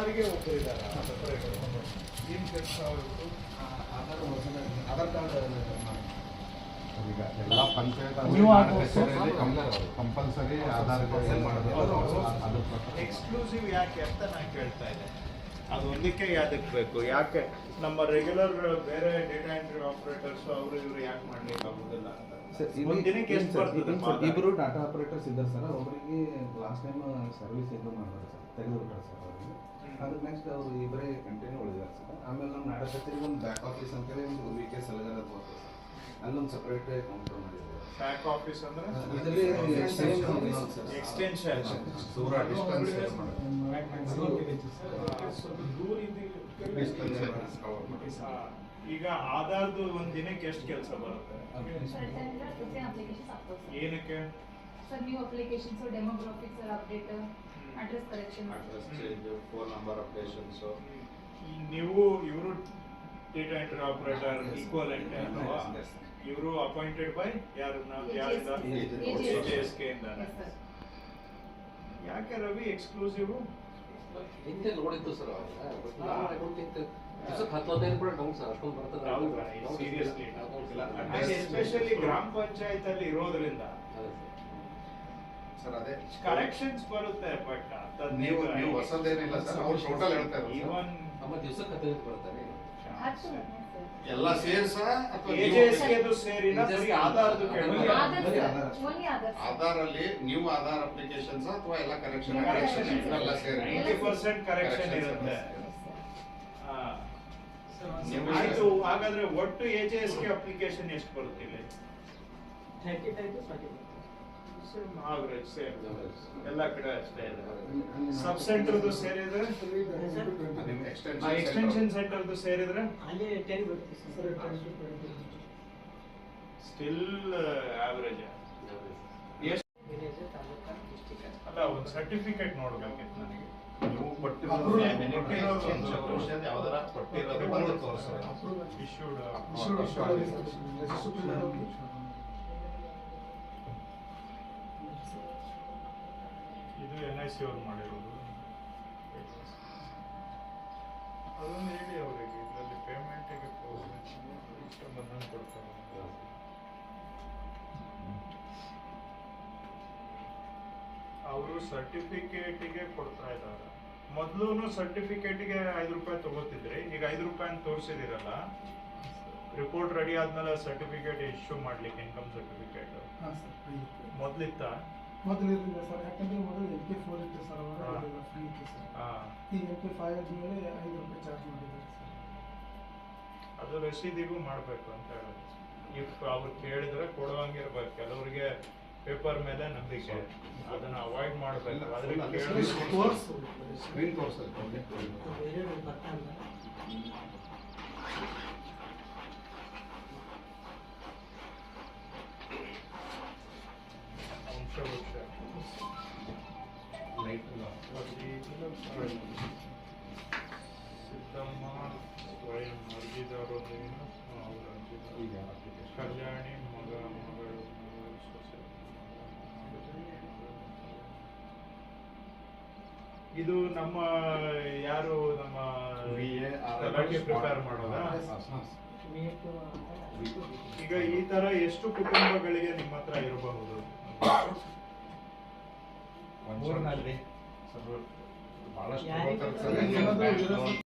ಆಧಾರ್ಗೆ ಒಬ್ಬರಿದ್ದಾರೆ ಏನು ಕೆಲಸ ಆಧಾರ್ ಕಾರ್ಡ್ ಈಗ ಎಲ್ಲ ಪಂಚಾಯತ್ ಕಂಪಲ್ಸರಿ ಆಧಾರ್ ಕಾರ್ಡ್ ಮಾಡೋದು. ಅದ್ರ ಪ್ರಕಾರ ಎಕ್ಸ್ಕ್ಲೂಸಿವ್ ಯಾಕೆ ಅಂತ ನಾನು ಕೇಳ್ತಾ ಇದ್ದೆ. ಅದು ಒಂದಕ್ಕೆ ಯಾವ್ದಕ್ಕೆ ಬೇಕು? ಯಾಕೆ? ನಮ್ಮ ರೆಗ್ಯುಲರ್ ಬೇರೆ ಡೇಟಾ ಎಂಟ್ರಿ ಆಪರೇಟರ್ಸ್ ಅವರು ಇವರು ಯಾಕೆ ಮಾಡ್ಲಿಕ್ಕೆ ಆಗುದಿಲ್ಲ ಅಂತ? ಇಬ್ಬರು ಡಾಟಾ ಆಪರೇಟರ್ಸ್ ಇದ್ದಾರೆ ಸರ್ ಒಬ್ಬರಿಗೆ ಲಾಸ್ಟ್ ಟೈಮ್ ಸರ್ವಿಸ್ ಇದು ಮಾಡಿದ್ರು ಸರ್ ತೆಗೆದುಬಿಟ್ಟಾರೆ ಸರ್ ಅವ್ರಿಗೆ ಅದಕ್ಕೆ ನೆಕ್ಸ್ಟ್ ಅವರು ಇಬ್ಬರೇ ಕಂಟಿನ್ಯೂ ಉಳಿದಾರೆ ಸರ್. ಆಮೇಲೆ ನಮ್ಮ ನಾಡಕತ್ತಿಗೆ ಒಂದು ಬ್ಯಾಕ್ ಆಫೀಸ್ ಅಂತೇಳಿ ಒಂದು ವಿ ಕೆ ಸಲಗರ ಅಲ್ಲೊಂದು ಸಪ್ರೇಟ್ ಕೌಂಟರ್ ಮಾಡಿದ್ದಾರೆ. ಬ್ಯಾಕ್ ಆಫೀಸ್ ಅಂದ್ರೆ ಇದರಲ್ಲಿ ಎಕ್ಸ್ಟೆನ್ಷನ್ ಸರ್. ಎಕ್ಸ್ಟೆನ್ಷನ್ ದೂರ ಡಿಸ್ಟೆನ್ಸ್ ಈಗ ಆಧಾರ್ದು ಒಂದ್ ದಿನಕ್ಕೆ ಎಷ್ಟು ಕೆಲಸ ಬರುತ್ತೆ? ಏನಕ್ಕೆ? Sir new applications demographics update address correction address change phone number updations ಈ ನೀವು ಇವರು data entry operator equivalent yes. ಇವರು ಅಪಾಯಿಂಟೆಡ್ ಬೈ ಯಾರನ್ನ? ಯಾರಿಂದ. ಯಾಕೆ ರವಿ ಎಕ್ಸ್ಕ್ಲೂಸಿವ್ ಹಿಂದೆ ನೋಡಿತ್ತು ಸರ್ ಹತ್ತು ಹದಿನೈದು ಕೂಡ ಡೌನ್ ಸರ್ ಅಷ್ಟೊಂದು ಬರ್ತದೆ ಅಂತ. ಸೀರಿಯಸ್ಲಿ ಅದೇ ಎಸ್ಪೆಷಲಿ ಗ್ರಾಮ ಪಂಚಾಯತ್ ಅಲ್ಲಿ ಇರೋದ್ರಿಂದ ಸರ್. ಅದೇ. ಕರೆಕ್ಷನ್ಸ್ ಬರುತ್ತೆ ಬಟ್ ನೀವು ನೀವು ಹೊಸದೇನಿಲ್ಲ ಸರ್. ಅವ್ರು ಟೋಟಲ್ ಹೇಳ್ತಾರೆ ನಮ್ಮ ದಿವ್ಸಕ್ಕೆ ಬರ್ತಾರೆ ಎಲ್ಲ ಸೇರ್ಸ ಆಧಾರ್ ಅಲ್ಲಿ ನೀವು ಆಧಾರ್ ಅಪ್ಲಿಕೇಶನ್ಸ್ ಅಥವಾ ಎಲ್ಲ ಕರೆಕ್ಷನ್ ಎಲ್ಲ ಕರೆಕ್ಷನ್ ಎಲ್ಲ ಸೇರಿ ನೈಂಟಿ ಪರ್ಸೆಂಟ್ ಕರೆಕ್ಷನ್ ಇರುತ್ತೆ. ಆಯ್ತು ಹಾಗಾದ್ರೆ ಒಟ್ಟು A J S K application ಎಷ್ಟು ಬರುತ್ತಿಲ್ಲ ಆವ್ರೇಜ್ ಸೇಮ್ ಎಲ್ಲ ಕಡೆ ಅಷ್ಟೇ ಇದೆ. ಸಬ್ ಸೆಂಟರ್ದು ಸೇರಿದ್ರೆ? ಎಕ್ಸ್ಟೆನ್ಷನ್ ಸೆಂಟರ್ದು ಸೇರಿದ್ರೆ? ಅಲ್ಲಿ ಟೆನ್ ಬರುತ್ತೆ ಸ್ಟಿಲ್ ಆವರೇಜ್ ಎಷ್ಟು ಅಲ್ಲ ಒಂದು ಸರ್ಟಿಫಿಕೇಟ್ ನೋಡ್ಬೇಕಿತ್ತು ನನಗೆ. ನೀವು ಕೊಟ್ಟಿರೋದು ಯಾವ್ದಾರ ಕೊಟ್ಟಿರೋದು ಇಶ್ಯೂಡ್ ಸಿ ಅವ್ರು ಮಾಡಿರೋದು. ಅದೊಂದು ಹೇಳಿ ಅವರಿಗೆ ಇದರಲ್ಲಿ ಪೇಮೆಂಟಿಗೆ ಇಷ್ಟ ಬಂದಂಗೆ ಕೊಡ್ತಾರೆ. ಅವರು ಸರ್ಟಿಫಿಕೇಟಿಗೆ ಕೊಡ್ತಾ ಇದ್ದಾರೆ. ಮೊದಲು ಸರ್ಟಿಫಿಕೇಟಿಗೆ ಐದು ರೂಪಾಯಿ ತಗೋತಿದ್ರಿ ಈಗ ಐದು ರೂಪಾಯಿ ಅಂತ ತೋರಿಸಿದಿರಲ್ಲ ರಿಪೋರ್ಟ್ ರೆಡಿ ಆದ್ಮೇಲೆ ಸರ್ಟಿಫಿಕೇಟ್ ಇಶ್ಯೂ ಮಾಡ್ಲಿಕ್ಕೆ ಇನ್ಕಮ್ ಸರ್ಟಿಫಿಕೇಟ್ ಮೊದ್ಲಿತ್ತ? ಮೊದಲು ಇರಲಿಲ್ಲ ಸರ್ ಯಾಕಂದ್ರೆ ಮೊದಲು ಎಂ ಪಿ ಫೋರ್ ಇತ್ತು ಸರ್. ಅವಾಗ. ಫ್ರೀ ಇತ್ತು ಸರ್ ಆ, ಈಗ ಎಂ ಪಿ ಫೈವ್ ಆದ್ಮೇಲೆ ಐದು ರೂಪಾಯಿ ಚಾರ್ಜ್ ಮಾಡಿದ್ದಾರೆ ಸರ್ ಅದು ರಸೀದಿಗೂ ಮಾಡಬೇಕು ಅಂತ ಹೇಳೋದು ಇಫ್ ಅವ್ರು ಕೇಳಿದ್ರೆ ಕೊಡುವಂಗಿರ್ಬೇಕು ಕೆಲವರಿಗೆ ಪೇಪರ್ ಮೇಲೆ ನಂಬಿಕೆ ಅದನ್ನ ಅವಾಯ್ಡ್ ಮಾಡಬೇಕು. ಅದರಿಂದ ಸ್ಕ್ರೀನ್ ಸಿದ್ದಮ್ಮ ಸ್ವಯಂ ಅರ್ಜಿದಾರರೊಂದಿಗಿನ ಅವರ ಈಗ. ಕಲ್ಯಾಣಿ ಮಗ ಮಗಳು ಇದು ನಮ್ಮ ಯಾರು ನಮ್ಮ ಪ್ರಿಪೇರ್ ಮಾಡೋದಾ ಈಗ ಈ ತರ ಎಷ್ಟು ಕುಟುಂಬಗಳಿಗೆ ನಿಮ್ಮ ಹತ್ರ ಇರಬಹುದು? 好了好了好了好了